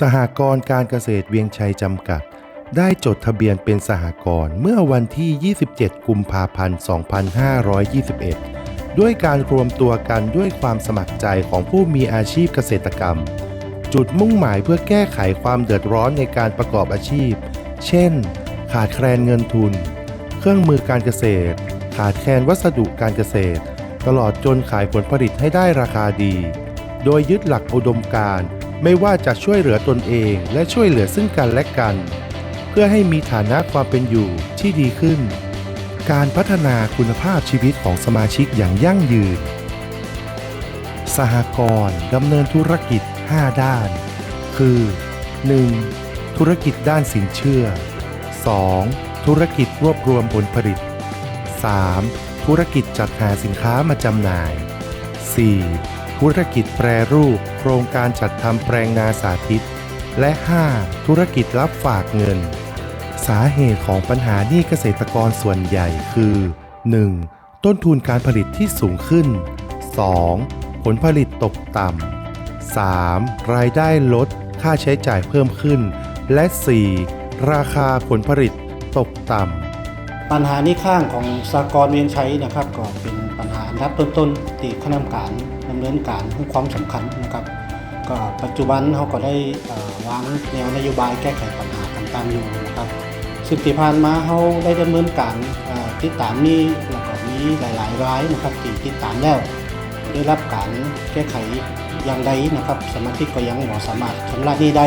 สหกรณ์การเกษตรเวียงชัยจำกัด ได้จดทะเบียนเป็นสหกรณ์เมื่อวันที่ 27 กุมภาพันธ์ 2521 ด้วยการรวมตัวกันด้วยความสมัครใจของผู้มีอาชีพเกษตรกรรม จุดมุ่งหมายเพื่อแก้ไขความเดือดร้อนในการประกอบอาชีพ เช่น ขาดแคลนเงินทุน เครื่องมือการเกษตร ขาดแคลนวัสดุการเกษตร ตลอดจนขายผลผลิตให้ได้ราคาดี โดยยึดหลักอุดมการณ์ ไม่ว่าจะช่วยเหลือตนเองและช่วยเหลือซึ่งกันและกัน เพื่อให้มีฐานะความเป็นอยู่ที่ดีขึ้น การพัฒนาคุณภาพชีวิตของสมาชิกอย่างยั่งยืน สหกรณ์ดำเนินธุรกิจ 5 ด้าน คือ 1. ธุรกิจด้านสินเชื่อ 2. ธุรกิจรวบรวมผลผลิต 3. ธุรกิจจัดหาสินค้ามาจำหน่าย 4. ธุรกิจแปรรูป โครงการจัดทำแปลงนาสาธิต และ 5. ธุรกิจรับฝากเงิน สาเหตุของปัญหาหนี้เกษตรกรส่วนใหญ่คือ 1. ต้นทุนการผลิตที่สูงขึ้น 2. ผลผลิตตกต่ำ 3. รายได้ลด ค่าใช้จ่ายเพิ่มขึ้น และ 4. ราคาผลผลิตตกต่ำปัญหานี้ข้างของสากลเวียงชัยนะครับก็เป็นปัญหาอันดับต้นๆที่คณะกรรมการ เนินการให้ความสำคัญนะครับก็ปัจจุบันเขาก็ได้วางแนวนโยบายแก้ไขปัญหาต่างๆอยู่นะครับซึ่งที่ผ่านมาเขาได้ดำเนินการติดตามนี้แล้วก็มีหลายๆรายนะครับที่ติดตามแล้วได้รับการแก้ไขอย่างใดนะครับ สมาชิกก็ยังบ่สามารถชำระหนี้ได้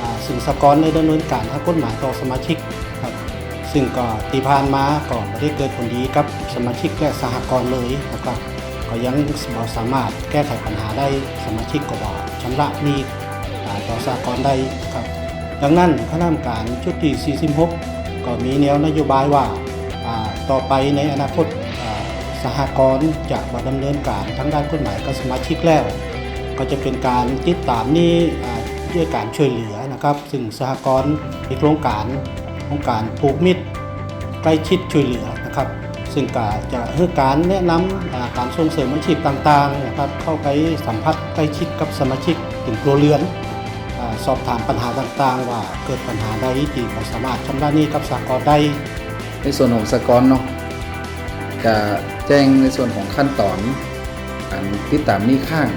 อ่าซึ่งสากลได้ดำเนินการทางกฎหมายต่อสมาชิกครับซึ่งก็ที่ผ่านมาก็ไม่ได้เกิดผลดีกับสมาชิกและสหกรณ์เลยนะครับ ก็ยังบ่สามารถแก้ไขปัญหาได้สมาชิกก็บ่ชำระหนี้อ่ต่อสหกรได้ครับดังนั้นคณะกรรมการชุดที่ 46 ก็มีแนวนโยบายว่าต่อไปในอนาคตอ่าสหกรณ์จะมาดำเนินการทั้งด้านกฎหมายกับสมาชิกแล้ว ก็จะเป็นการติดตามนี้ด้วยการช่วยเหลือนะครับ ซึ่งสหกรณ์มีโครงการของการผูกมิตรใกล้ชิดช่วยเหลือนะครับ ซึ่งก็จะให้การแนะนำการส่งเสริมอาชีพต่างๆนะครับเข้าไปสัมผัสใกล้ชิดกับสมาชิกถึงครัวเรือนอสอบถามปัญหาต่างๆ ว่าเกิดปัญหาใดที่บ่สามารถชำระหนี้กับสหกรณ์ได้ในส่วนของสกอร์เนาะจะแจ้งในส่วนของขั้นตอนการติดตามหนี้ข้าง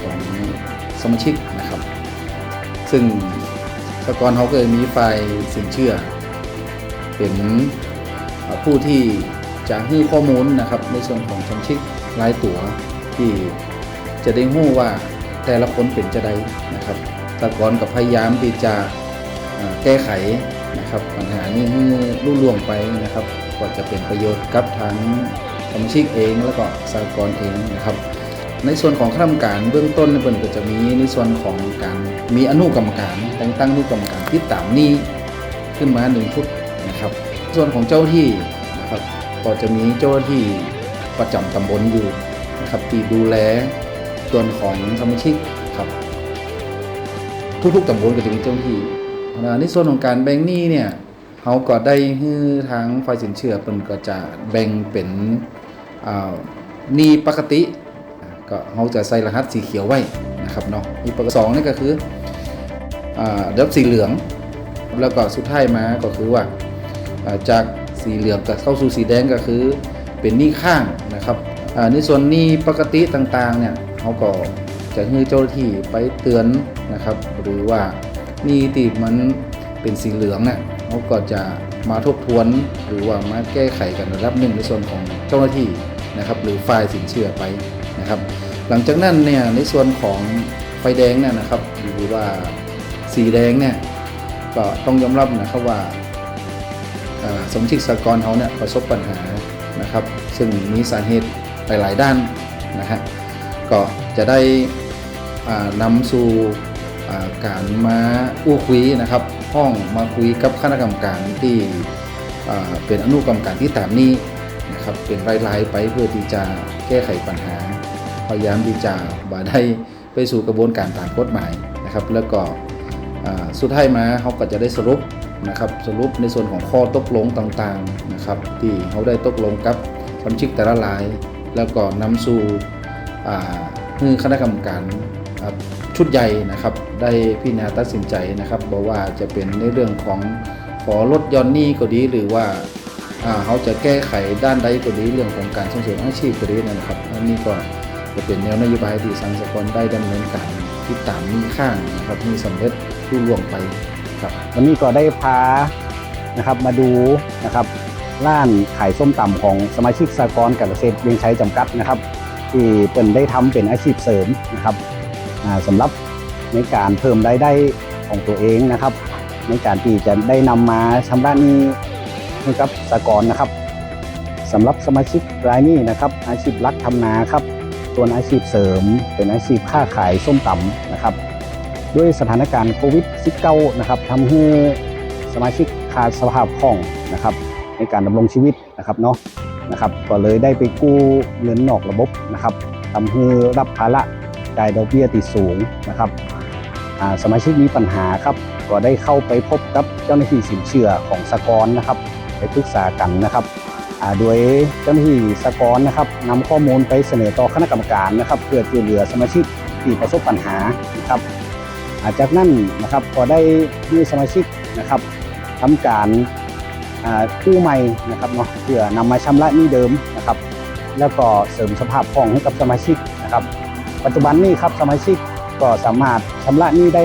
ของสมาชิกนะครับ ซึ่งสกอร์เขาก็จะมีฝ่ายสินเชื่อ เป็นผู้ที่ จะให้ข้อมูลนะครับในส่วนของสมาชิกรายตัวที่จะได้รู้ว่าแต่ละคนเป็นจะใดนะครับสกอร์กับพยายามที่จะแก้ไขนะครับปัญหานี้ให้รุ่ล่วงไปนะครับก็จะเป็นประโยชน์กับทั้งสมาชิกเองแล้วก็สหกรณ์เองนะครับ ในส่วนของคณะกรรมการเบื้องต้นเพิ่นก็จะมีในส่วนของการมีอนุกรรมการ แต่งตั้งอนุกรรมการติดตามนี้ขึ้นมาหนึ่งชุดนะครับ ส่วนของเจ้าที่นะครับ ก็จะมีเจ้าหน้าที่ประจำตำบลอยู่นะครับที่ดูแลส่วนของสมาชิกครับทุกๆตำบลก็จะมีเจ้าหน้าที่อ่าในส่วนของการแบ่งหนี้เนี่ยเขาก็ได้ให้ทางฝ่ายสินเชื่อเพิ่นก็จะแบ่งเป็นอ่าหนี้ปกติก็เขาจะใส่รหัสสีเขียวไว้นะครับเนาะหนี้ปกติสองนี่ก็คืออ่าระดับสีเหลือง แล้วก็สุดท้ายมาก็คือว่าจาก สีเหลืองก็เข้าสู่สีแดงก็คือ เป็นหนี้ข้างนะครับอ่าในส่วนหนี้ปกติต่างๆเนี่ยเขาก็จะให้เจ้าหน้าที่ไปเตือนนะครับ หรือว่าหนี่ที่มันเป็นสีเหลืองเนี่ยเขาก็จะมาทบทวนหรือว่ามาแก้ไขกันระดับหนึ่งในส่วนของเจ้าหน้าที่นะครับหรือฝ่ายสินเชื่อไปนะครับ หลังจากนั้นเนี่ยในส่วนของไฟแดงเนี่ยนะครับหรือว่าสีแดงเนี่ยก็ต้องยอมรับนะครับว่า สมชิกสากรเขาเนี่ยประสบปัญหานะครับ ซึ่งมีสาเหตุหลาย ๆ ด้านนะฮะก็จะได้นำสู่การมาอู้คุยนะครับ ห้องมาคุยกับคณะกรรมการที่เป็นอนุกรรมการที่ตามนี้นะครับเป็นรายๆไปเพื่อที่จะแก้ไขปัญหา พยายามที่จะบ่าได้ไปสู่กระบวนการตามกฎหมายนะครับ แล้วก็สุดท้ายมาเขาก็จะได้สรุป นะครับสรุปในส่วนของข้อตกลงต่างๆนะครับที่เขาได้ตกลงกับสมาชิกแต่ละราย แล้วก็นำสู่อ่าคือคณะกรรมการชุดใหญ่นะครับ ได้พิจารณาตัดสินใจนะครับบอกว่าจะเป็นในเรื่องของขอลดย่อนหนี้ก็ดีหรือว่าเขาจะแก้ไขด้านใดก็ดีเรื่องของการส่งเสริมอาชีพก็ดีนะครับอันนี้ก็จะเป็นแนวนโยบายที่สังสกรได้ดำเนินการติดตามหนี้ข้างนะครับมีสำเร็จรุ่ล่วงไป ครับวันนี้ก็ได้พานะครับมาดูนะครับร้านขายส้มตำของสมาชิกสากลการเกษตรเวียงชัยจำกัดนะครับ ที่เปิ่นได้ทำเป็นอาชีพเสริมนะครับอ่าสำหรับในการเพิ่มรายได้ของตัวเองนะครับ ในการที่จะได้นำมาชำระหนี้ให้กับสากลนะครับสำหรับสมาชิกรายนี้นะครับ อาชีพหลักทำนาครับส่วนอาชีพเสริมเป็นอาชีพค้าขายส้มตำนะครับ ด้วยสถานการณ์โควิด -19 นะครับทำให้สมาชิกขาดสภาพคล่องนะครับ ในการดำรงชีวิตนะครับเนาะนะครับ ก็เลยได้ไปกู้เงินนอกระบบนะครับทำให้รับภาระจ่ายดอกเบี้ยติดสูงนะครับสมาชิกมีปัญหาครับ ก็ได้เข้าไปพบกับเจ้าหน้าที่สินเชื่อของสกรนะครับ ไปปรึกษากันนะครับโดยเจ้าหน้าที่สกรนะครับนำข้อมูลไปเสนอต่อคณะกรรมการนะครับ เพื่อช่วยเหลือสมาชิกที่ประสบปัญหานะครับ จากนั้นนะครับก็ได้มีสมาชิกนะครับทำการกู้ใหม่นะครับเนาะเพื่อนำมาชำระหนี้เดิมนะครับ แล้วก็เสริมสภาพคล่องให้กับสมาชิกนะครับ ปัจจุบันนี้ครับสมาชิกก็สามารถชำระหนี้ได้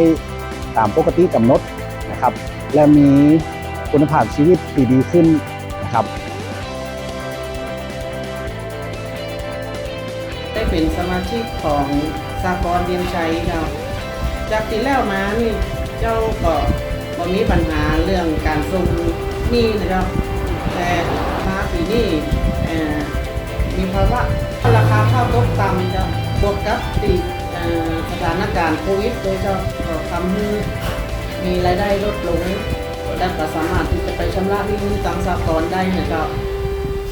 ตามปกติกำหนดนะครับ และมีคุณภาพชีวิตที่ดีขึ้นนะครับ ได้เป็นสมาชิกของสากลเวียงชัยเจ้า จากที่แล้วมานี่เจ้าก็บ่มีปัญหาเรื่องการส่งหนี้นะครับ แต่มาปีนี้มีภาวะราคาข้าวตกต่ำจ้าบวกกับติดสถานการณ์โควิดโดยเจ้าก็ทำให้มีรายได้ลดลงและก็สามารถที่จะไปชำระหนี้ตังสากลได้นะครับ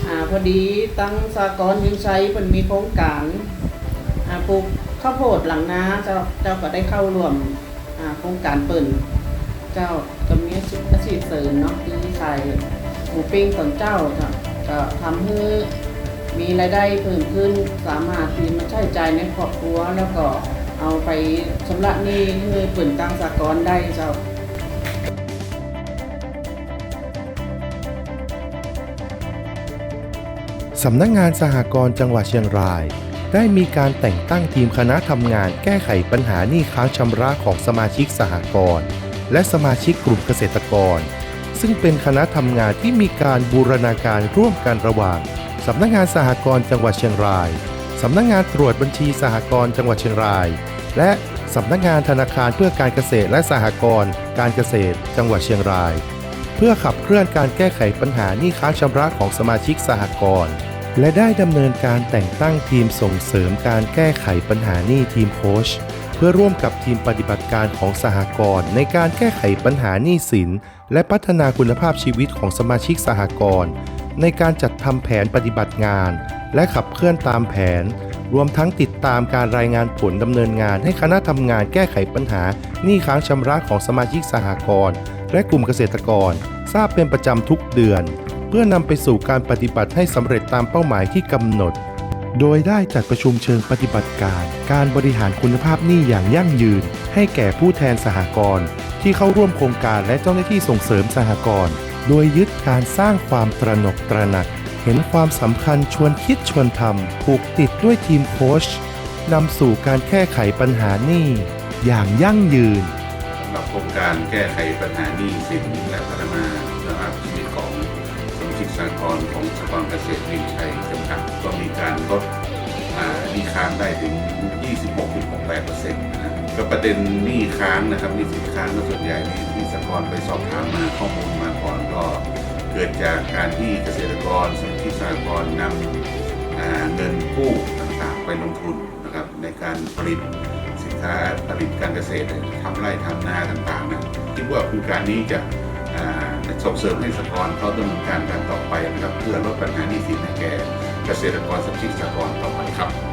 อ่าพอดีตั้งสากลยิงใช้มันมีโครงการอาปลูก ข้าวโพดหลังนาเจ้าเจ้าก็ได้เข้าร่วมโครงการเปิ่นเจ้าก็มีอาชีพอาชีพเสริมเนาะที่ขายหมูปิ้งตอนเจ้าเจ้าก็ทำให้มีรายได้เพิ่มขึ้นสามารถที่มาใช้จ่ายในครอบครัวแล้วก็เอาไปชำระหนี้ให้เปิ่นตั้งสากลได้เจ้าสำนักงานสหกรณ์จังหวัดเชียงราย ได้มีการแต่งตั้งทีมคณะทำงานแก้ไขปัญหาหนี้ค้างชำระของสมาชิกสหกรณ์และสมาชิกกลุ่มเกษตรกร ซึ่งเป็นคณะทำงานที่มีการบูรณาการร่วมกันระหว่างสำนักงานสหกรณ์จังหวัดเชียงรายสำนักงานตรวจบัญชีสหกรณ์จังหวัดเชียงราย และสำนักงานธนาคารเพื่อการเกษตรและสหกรณ์การเกษตร จังหวัดเชียงราย เพื่อขับเคลื่อนการแก้ไขปัญหาหนี้ค้างชำระของสมาชิกสหกรณ์ และได้ดำเนินการแต่งตั้งทีมส่งเสริมการแก้ไขปัญหาหนี้ทีมโค้ชเพื่อร่วมกับทีมปฏิบัติการของสหกรณ์ในการแก้ไขปัญหาหนี้สิน และพัฒนาคุณภาพชีวิตของสมาชิกสหกรณ์ในการจัดทำแผนปฏิบัติงาน และขับเคลื่อนตามแผน รวมทั้งติดตามการรายงานผลดำเนินงานให้คณะทำงานแก้ไขปัญหาหนี้ค้างชำระของสมาชิกสหกรณ์และกลุ่มเกษตรกร ทราบเป็นประจำทุกเดือน เพื่อนำไปสู่การปฏิบัติให้สำเร็จตามเป้าหมายที่กำหนด โดยได้จัดประชุมเชิงปฏิบัติการ การบริหารคุณภาพหนี้อย่างยั่งยืน ให้แก่ผู้แทนสหกรณ์ที่เข้าร่วมโครงการและเจ้าหน้าที่ส่งเสริมสหกรณ์โดยยึดการสร้างความตระหนกตระหนัก เห็นความสำคัญชวนคิดชวนทำผูกติดด้วยทีมโค้ชนำสู่การแก้ไขปัญหาหนี้อย่างยั่งยืนสำหรับโครงการแก้ไขปัญหาหนี้สินและพัฒนา สมากสหกรณ์ของสหกรณ์เกษตรวิชัยจำกัดก็มีการลดหนี้ค้างได้ถึง 26.68%นะก็ประเด็นหนี้ค้างนะครับหนี้สินค้างก็ส่วนใหญ่ที่ที่สหกรณ์ไปสอบถามมาข้อมูลมาก่อนก็เกิดจากการที่เกษตรกรสมาชิกสหกรณ์นำเงินกู้ต่างๆไปลงทุนนะครับในการผลิตสินค้าผลิตการเกษตรทำไร่ทำนาต่างๆนะคิดว่าโครงการนี้จะ ส่งเสริมให้สหกรณ์เขาดำเนินการการต่อไปนะครับ เพื่อลดปัญหาหนี้สินให้แก่เกษตรกรสมาชิกสหกรณ์ต่อไปครับ